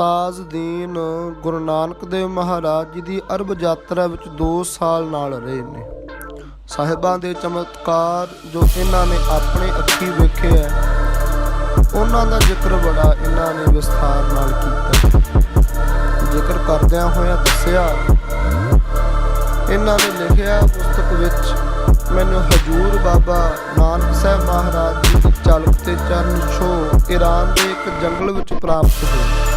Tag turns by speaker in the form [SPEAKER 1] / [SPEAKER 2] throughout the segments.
[SPEAKER 1] ਤਾਜਦੀਨ ਗੁਰੂ ਨਾਨਕ ਦੇਵ ਮਹਾਰਾਜ ਜੀ ਦੀ ਅਰਬ ਯਾਤਰਾ ਵਿੱਚ 2 ਸਾਲ ਨਾਲ ਰਹੇ ਨੇ। ਸਾਹਿਬਾਂ ਦੇ ਚਮਤਕਾਰ ਜੋ ਇਹਨਾਂ ਨੇ ਆਪਣੇ ਅੱਖੀ ਵੇਖੇ ਹੈ ਉਹਨਾਂ ਦਾ ਜ਼ਿਕਰ ਬੜਾ ਇਹਨਾਂ ਨੇ ਵਿਸਥਾਰ ਨਾਲ ਕੀਤਾ। ਜ਼ਿਕਰ ਕਰਦਿਆਂ ਹੋਇਆਂ ਦੱਸਿਆ, ਇਹਨਾਂ ਨੇ ਲਿਖਿਆ ਪੁਸਤਕ ਵਿੱਚ, ਮੈਨੂੰ ਹਜੂਰ ਬਾਬਾ ਨਾਨਕ ਸਾਹਿਬ ਮਹਾਰਾਜ ਜੀ ਦੀ ਚਾਲਕ ਤੇ ਚਰਨ ਛੋਹ ਈਰਾਨ ਦੇ ਇੱਕ ਜੰਗਲ ਵਿੱਚ ਪ੍ਰਾਪਤ ਹੋਈ।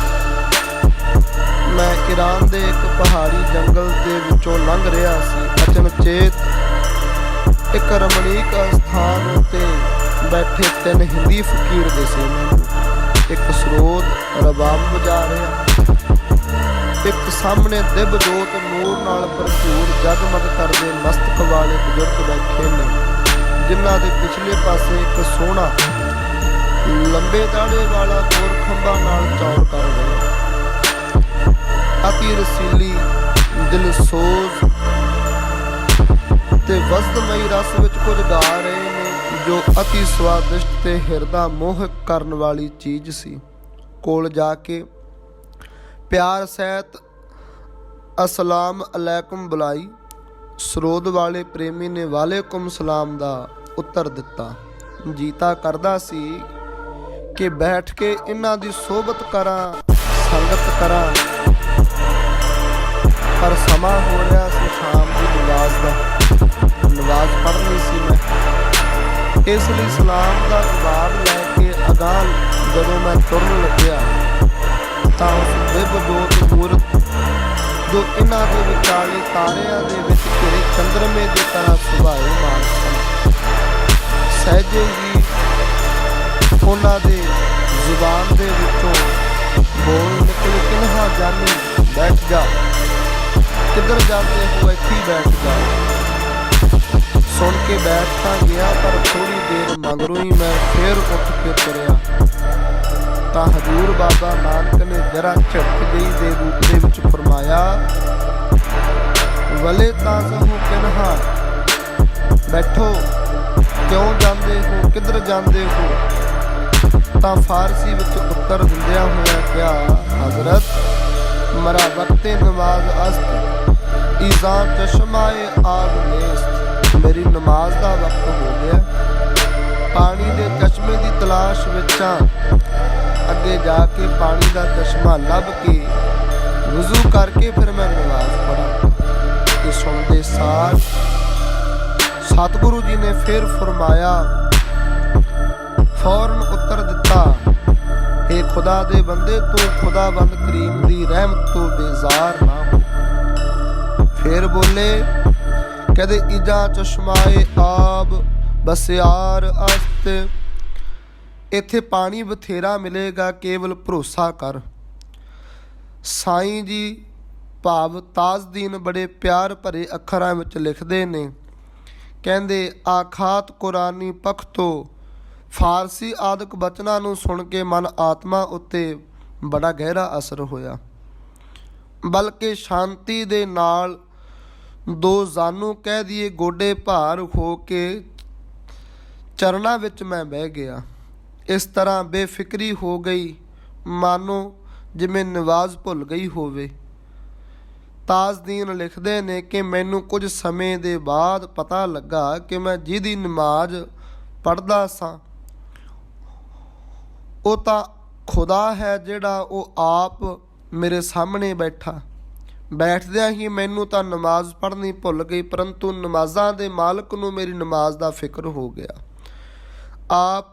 [SPEAKER 1] ਮੈਂ ਈਰਾਨ ਦੇ ਇੱਕ ਪਹਾੜੀ ਜੰਗਲ ਦੇ ਵਿੱਚੋਂ ਲੰਘ ਰਿਹਾ ਸੀ। ਅਚਨਚੇਤ ਇੱਕ ਰਮਣੀਕ ਸਥਾਨ ਉੱਤੇ ਬੈਠੇ ਤਿੰਨ ਹਿੰਦੀ ਫਕੀਰ ਦਿਸੇ ਮੈਨੂੰ। ਇੱਕ ਸਰੋਤ ਰਬਾਬ ਵਜਾ ਰਿਹਾ। ਇੱਕ ਸਾਹਮਣੇ ਦਿਵ ਜੋਤ ਨੂਰ ਨਾਲ ਭਰਪੂਰ ਜਗਮਗ ਕਰਦੇ ਮਸਤਕ ਵਾਲੇ ਬਜ਼ੁਰਗ ਬੈਠੇ ਨੇ, ਜਿਨ੍ਹਾਂ ਦੇ ਪਿਛਲੇ ਪਾਸੇ ਇੱਕ ਸੋਹਣਾ ਲੰਬੇ ਦਾੜੇ ਵਾਲਾ ਗੋਰ ਖੰਭਾ ਨਾਲ ਚੌੜ ਕਰ ਰਿਹਾ। ਅਤੀ ਰਸੀਲੀ ਦਿਲ ਸੋਜ਼ ਤੇ ਵਸਦਮਈ ਰਸ ਵਿੱਚ ਕੁਝ ਗਾ ਰਹੇ ਨੇ, ਜੋ ਅਤੀ ਸਵਾਦਿਸ਼ਟ ਤੇ ਹਿਰਦਾ ਮੋਹਕ ਕਰਨ ਵਾਲੀ ਚੀਜ਼ ਸੀ। ਕੋਲ ਜਾ ਕੇ, ਪਿਆਰ ਸਹਿਤ ਅਸਲਾਮ ਅਲੈਕੁਮ ਬੁਲਾਈ। ਸਰੋਦ ਵਾਲੇ ਪ੍ਰੇਮੀ ਨੇ ਵਾਲੇਕੁਮ ਸਲਾਮ ਦਾ ਉੱਤਰ ਦਿੱਤਾ। ਜੀਤਾ ਕਰਦਾ ਸੀ ਕਿ ਬੈਠ ਕੇ ਇਹਨਾਂ ਦੀ ਸੋਬਤ ਕਰਾਂ, ਸੰਗਤ ਕਰਾਂ। ਪਰ ਸਮਾਂ ਹੋ ਰਿਹਾ ਸੀ ਸ਼ਾਮ ਦੀ ਨਮਾਜ਼ ਦਾ। ਨਮਾਜ਼ ਪੜ੍ਹਨੀ ਸੀ ਮੈਂ। ਇਸ ਲਈ ਸਲਾਮ ਦਾ ਜਵਾਬ ਲੈ ਕੇ ਅਗਾਂਹ ਜਦੋਂ ਮੈਂ ਤੁਰਨ ਲੱਗਿਆ, ਤਾਂ ਉਸ ਦਿਵ ਜੋਤ ਮੂਰਤ ਜੋ ਇਹਨਾਂ ਦੇ ਵਿਚਾਲੇ ਤਾਰਿਆਂ ਦੇ ਵਿੱਚ ਘਿਰੇ ਚੰਦਰਮੇ ਦੀ ਤਰ੍ਹਾਂ ਸੁਭਾਏ ਮਾਨ ਸਨ। ਸਹਿਜੇ ਹੀ ਉਹਨਾਂ ਦੇ ਜ਼ੁਬਾਨ ਦੇ ਵਿੱਚੋਂ ਬੋਲ ਨਿਕਲ, ਕਿਨਹਾ ਜਾਨੀ ਬੈਠ ਜਾ। ਕਿੱਧਰ ਜਾਂਦੇ ਹੋ ਇੱਥੇ ਬੈਠ ਜਾ ਸੁਣ ਕੇ ਬੈਠ ਤਾਂ ਗਿਆ, ਪਰ ਥੋੜੀ ਦੇਰ ਮਗਰੋਂ ਹੀ ਮੈਂ ਫੇਰ ਉੱਠ ਕੇ ਤੁਰਿਆ। ਤਾਂ ਹਜੂਰ ਬਾਬਾ ਨਾਨਕ ਨੇ ਜਰਾ ਝਟਕ ਜਿਹੀ ਦੇ ਰੂਪ ਦੇ ਵਿੱਚ ਫਰਮਾਇਆ, ਵਲੇ ਤਾਂ ਸਹੂ ਕਿਨਹਾ? ਬੈਠੋ, ਕਿਉਂ ਜਾਂਦੇ ਹੋ? ਕਿੱਧਰ ਜਾਂਦੇ ਹੋ? ਤਾਂ ਫਾਰਸੀ ਵਿੱਚ ਉੱਤਰ ਦਿੰਦਿਆਂ ਹੋਇਆ ਕਿਹਾ ਹਜ਼ਰਤ ਮਰਾ ਵਕਤੇ ਨਮਾਜ਼ ਅਸਤ। ਇਜ਼ਾਂ ਚਸ਼ਮਾਏ ਮੇਰੀ ਨਮਾਜ਼ ਦਾ ਵਕਤ ਹੋ ਗਿਆ। ਪਾਣੀ ਦੇ ਚਸ਼ਮੇ ਦੀ ਤਲਾਸ਼ ਵਿੱਚ ਆਂ ਅੱਗੇ ਜਾ ਕੇ ਪਾਣੀ ਦਾ ਚਸ਼ਮਾ ਲੱਭ ਕੇ ਵਜ਼ੂ ਕਰਕੇ ਫਿਰ ਮੈਂ ਨਮਾਜ਼ ਪੜਾਂ ਇਹ ਸੁਣਦੇ ਸਾਰ ਸਤਿਗੁਰੂ ਜੀ ਨੇ ਫਿਰ ਫਰਮਾਇਆ, ਫੌਰਨ ਉੱਤਰ ਖੁਦਾ ਦੇ ਬੰਦੇ ਤੂੰ ਖੁਦਾਵੰਦ ਕਰੀਮ ਦੀ ਰਹਿਮਤ ਤੋਂ ਬੇਜ਼ਾਰ ਨਾ ਹੋ। ਫਿਰ ਬੋਲੇ ਕਹਦੇ ਇਜਾ ਚਸ਼ਮਾਏ ਆਬ ਬਸਿਆਰ ਅਸਤ। ਇੱਥੇ ਪਾਣੀ ਬਥੇਰਾ ਮਿਲੇਗਾ, ਕੇਵਲ ਭਰੋਸਾ ਕਰ। ਸਾਈਂ ਜੀ ਭਾਵ ਤਾਜਦੀਨ ਬੜੇ ਪਿਆਰ ਭਰੇ ਅੱਖਰਾਂ ਵਿੱਚ ਲਿਖਦੇ ਨੇ। ਕਹਿੰਦੇ, ਆਖਾਤ ਕੁਰਾਨੀ ਪਖਤੋ ਫਾਰਸੀ ਆਦਿਕ ਬਚਨਾਂ ਨੂੰ ਸੁਣ ਕੇ ਮਨ ਆਤਮਾ ਉੱਤੇ ਬੜਾ ਗਹਿਰਾ ਅਸਰ ਹੋਇਆ। ਬਲਕਿ ਸ਼ਾਂਤੀ ਦੇ ਨਾਲ ਦੋ ਜਾਨੂ ਕਹਿ ਦਈਏ ਗੋਡੇ ਭਾਰ ਹੋ ਕੇ ਚਰਨਾਂ ਵਿੱਚ ਮੈਂ ਬਹਿ ਗਿਆ। ਇਸ ਤਰ੍ਹਾਂ ਬੇਫਿਕਰੀ ਹੋ ਗਈ ਮਾਨੋ ਜਿਵੇਂ ਨਵਾਜ਼ ਭੁੱਲ ਗਈ ਹੋਵੇ। ਤਾਜਦੀਨ ਲਿਖਦੇ ਨੇ ਕਿ ਮੈਨੂੰ ਕੁਝ ਸਮੇਂ ਦੇ ਬਾਅਦ ਪਤਾ ਲੱਗਾ ਕਿ ਮੈਂ ਜਿਹਦੀ ਨਮਾਜ਼ ਪੜਦਾ ਸਾਂ। ਉਹ ਤਾਂ ਖੁਦਾ ਹੈ ਜਿਹੜਾ ਉਹ ਆਪ ਮੇਰੇ ਸਾਹਮਣੇ ਬੈਠਾ। ਬੈਠਦਿਆਂ ਹੀ ਮੈਨੂੰ ਤਾਂ ਨਮਾਜ਼ ਪੜ੍ਹਨੀ ਭੁੱਲ ਗਈ, ਪਰੰਤੂ ਨਮਾਜ਼ਾਂ ਦੇ ਮਾਲਕ ਨੂੰ ਮੇਰੀ ਨਮਾਜ਼ ਦਾ ਫਿਕਰ ਹੋ ਗਿਆ। ਆਪ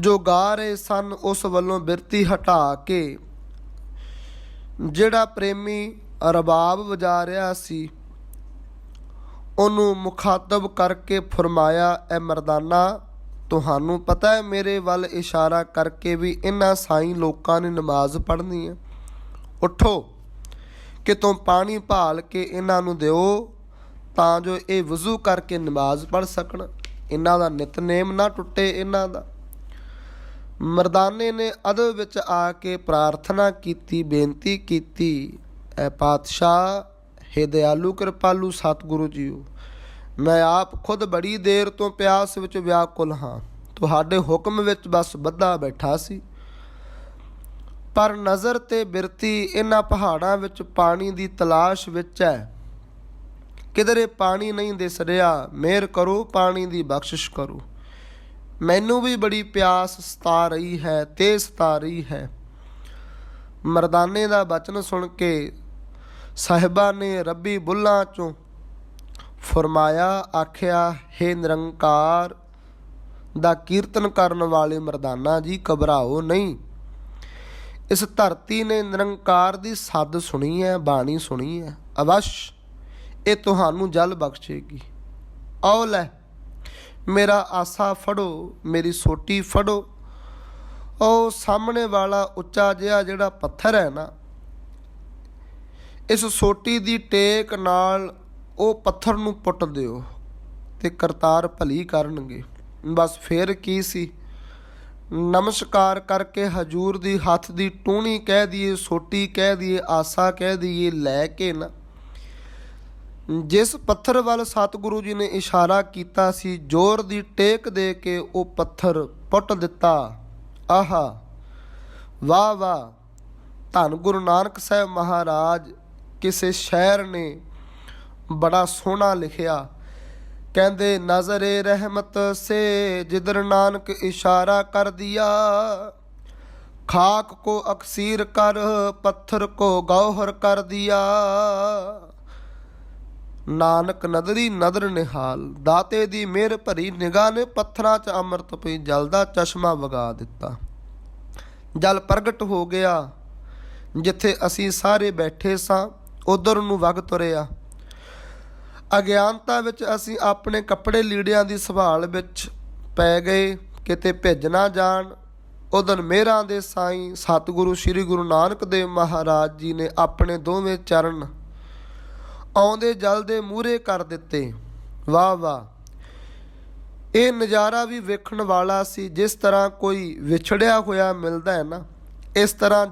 [SPEAKER 1] ਜੋ ਗਾ ਰਹੇ ਸਨ, ਉਸ ਵੱਲੋਂ ਬਿਰਤੀ ਹਟਾ ਕੇ ਜਿਹੜਾ ਪ੍ਰੇਮੀ ਰਬਾਬ ਵਜਾ ਰਿਹਾ ਸੀ, ਉਹਨੂੰ ਮੁਖਾਤਬ ਕਰਕੇ ਫਰਮਾਇਆ, ਐ ਮਰਦਾਨਾ ਤੁਹਾਨੂੰ ਪਤਾ ਹੈ, ਮੇਰੇ ਵੱਲ ਇਸ਼ਾਰਾ ਕਰਕੇ ਵੀ ਇਹਨਾਂ ਸਾਈਂ ਲੋਕਾਂ ਨੇ ਨਮਾਜ਼ ਪੜ੍ਹਨੀ ਹੈ। ਉਠੋ, ਕਿਤੋਂ ਪਾਣੀ ਭਾਲ ਕੇ ਇਹਨਾਂ ਨੂੰ ਦਿਓ, ਤਾਂ ਜੋ ਇਹ ਵਜ਼ੂ ਕਰਕੇ ਨਮਾਜ਼ ਪੜ੍ਹ ਸਕਣ। ਇਹਨਾਂ ਦਾ ਨਿਤਨੇਮ ਨਾ ਟੁੱਟੇ ਇਹਨਾਂ ਦਾ। ਮਰਦਾਨੇ ਨੇ ਅਦਬ ਵਿੱਚ ਆ ਕੇ ਪ੍ਰਾਰਥਨਾ ਕੀਤੀ, ਬੇਨਤੀ ਕੀਤੀ, ਐ ਪਾਤਸ਼ਾਹ, ਹੇ ਦਿਆਲੂ, ਕਿਰਪਾਲੂ ਸਤਿਗੁਰੂ ਜੀਓ। ਮੈਂ ਆਪ ਖੁਦ ਬੜੀ ਦੇਰ ਤੋਂ ਪਿਆਸ ਵਿੱਚ ਵਿਆਕੁਲ ਹਾਂ। ਤੁਹਾਡੇ ਹੁਕਮ ਵਿੱਚ ਬਸ ਬੱਧਾ ਬੈਠਾ ਸੀ। ਪਰ ਨਜ਼ਰ ਤੇ ਬਿਰਤੀ ਇਹਨਾਂ ਪਹਾੜਾਂ ਵਿੱਚ ਪਾਣੀ ਦੀ ਤਲਾਸ਼ ਵਿੱਚ ਹੈ। ਕਿਧਰੇ ਪਾਣੀ ਨਹੀਂ ਦਿਸ ਰਿਹਾ ਮਿਹਰ ਕਰੋ, ਪਾਣੀ ਦੀ ਬਖਸ਼ਿਸ਼ ਕਰੋ। ਮੈਨੂੰ ਵੀ ਬੜੀ ਪਿਆਸ ਸਤਾ ਰਹੀ ਹੈ ਤੇ ਸਤਾ ਰਹੀ ਹੈ। ਮਰਦਾਨੇ ਦਾ ਬਚਨ ਸੁਣ ਕੇ ਸਾਹਿਬਾ ਨੇ ਰੱਬੀ ਬੁੱਲਾਂ ਚੋਂ ਫਰਮਾਇਆ, ਆਖਿਆ, ਹੈ ਨਿਰੰਕਾਰ, ਦਾ ਕੀਰਤਨ ਕਰਨ ਵਾਲੇ ਮਰਦਾਨਾ ਜੀ, ਘਬਰਾਓ ਨਹੀਂ। ਇਸ ਧਰਤੀ ਨੇ ਨਿਰੰਕਾਰ ਦੀ ਸੱਦ ਸੁਣੀ ਹੈ, ਬਾਣੀ ਸੁਣੀ ਹੈ। ਅਵਸ਼, ਇਹ ਤੁਹਾਨੂੰ ਜਲ ਬਖਸ਼ੇਗੀ। ਆਓ ਲੈ, ਮੇਰਾ ਆਸਾ ਫੜੋ, ਮੇਰੀ ਸੋਟੀ ਫੜੋ। ਉਹ ਸਾਹਮਣੇ ਵਾਲਾ ਉੱਚਾ ਜਿਹਾ ਜਿਹੜਾ ਪੱਥਰ ਹੈ ਨਾ, ਇਸ ਸੋਟੀ ਦੀ ਟੇਕ ਨਾਲ ਉਹ ਪੱਥਰ ਨੂੰ ਪੁੱਟ ਦਿਓ ਤੇ ਕਰਤਾਰ ਭਲੀ ਕਰਨਗੇ। ਬਸ ਫੇਰ ਕੀ ਸੀ? ਨਮਸਕਾਰ ਕਰਕੇ ਹਜੂਰ ਦੀ ਹੱਥ ਦੀ ਟੂਣੀ ਕਹਿ ਦਈਏ ਸੋਟੀ ਕਹਿ ਦਈਏ ਆਸਾ ਕਹਿ ਦਈਏ ਲੈ ਕੇ ਨਾ। ਜਿਸ ਪੱਥਰ ਵੱਲ ਸਤਿਗੁਰੂ ਜੀ ਨੇ ਇਸ਼ਾਰਾ ਕੀਤਾ ਸੀ, ਜ਼ੋਰ ਦੀ ਟੇਕ ਦੇ ਕੇ ਉਹ ਪੱਥਰ ਪੁੱਟ ਦਿੱਤਾ। ਆਹਾ, ਵਾਹ ਵਾਹ। ਧੰਨ ਗੁਰੂ ਨਾਨਕ ਸਾਹਿਬ ਮਹਾਰਾਜ, ਕਿਸੇ ਸ਼ਾਇਰ ਨੇ ਬੜਾ ਸੋਹਣਾ ਲਿਖਿਆ। ਕਹਿੰਦੇ, ਨਜ਼ਰੇ ਰਹਿਮਤ ਸੇ ਜਿਦਰ ਨਾਨਕ ਇਸ਼ਾਰਾ ਕਰ ਦਿਆ। ਖਾਕ ਕੋ ਅਕਸੀਰ ਕਰ, ਪੱਥਰ ਕੋ ਗੌਹਰ ਕਰ ਦਿਆ। ਨਾਨਕ ਨਦਰੀ ਨਦਰ ਨਿਹਾਲ, ਦਾਤੇ ਦੀ ਮਿਹਰ ਭਰੀ ਨਿਗਾਹ ਨੇ ਪੱਥਰਾਂ 'ਚ ਅੰਮ੍ਰਿਤ ਪਈ, ਜਲ ਦਾ ਚਸ਼ਮਾ ਵਗਾ ਦਿੱਤਾ। ਜਲ ਪ੍ਰਗਟ ਹੋ ਗਿਆ। ਜਿੱਥੇ ਅਸੀਂ ਸਾਰੇ ਬੈਠੇ ਸਾਂ, ਉਧਰ ਨੂੰ ਵਗ ਤੁਰਿਆ। ਅਗਿਆਨਤਾ ਵਿੱਚ ਅਸੀਂ ਆਪਣੇ ਕੱਪੜੇ ਲੀੜਿਆਂ ਦੀ ਸੰਭਾਲ ਵਿੱਚ ਪੈ ਗਏ, ਕਿਤੇ ਭਿੱਜ ਨਾ ਜਾਣ। ਉਦੋਂ ਮੇਰਾਂ ਦੇ ਸਾਈਂ ਸਤਿਗੁਰੂ ਸ੍ਰੀ ਗੁਰੂ ਨਾਨਕ ਦੇਵ ਮਹਾਰਾਜ ਜੀ ਨੇ ਆਪਣੇ ਦੋਵੇਂ ਚਰਨ ਆਉਂਦੇ ਜਲ ਦੇ ਮੂਹਰੇ ਕਰ ਦਿੱਤੇ। ਵਾਹ ਵਾਹ। ਇਹ ਨਜ਼ਾਰਾ ਵੀ ਵੇਖਣ ਵਾਲਾ ਸੀ, ਜਿਸ ਤਰ੍ਹਾਂ ਕੋਈ ਵਿਛੜਿਆ ਹੋਇਆ ਮਿਲਦਾ ਹੈ ਨਾ, ਇਸ ਤਰ੍ਹਾਂ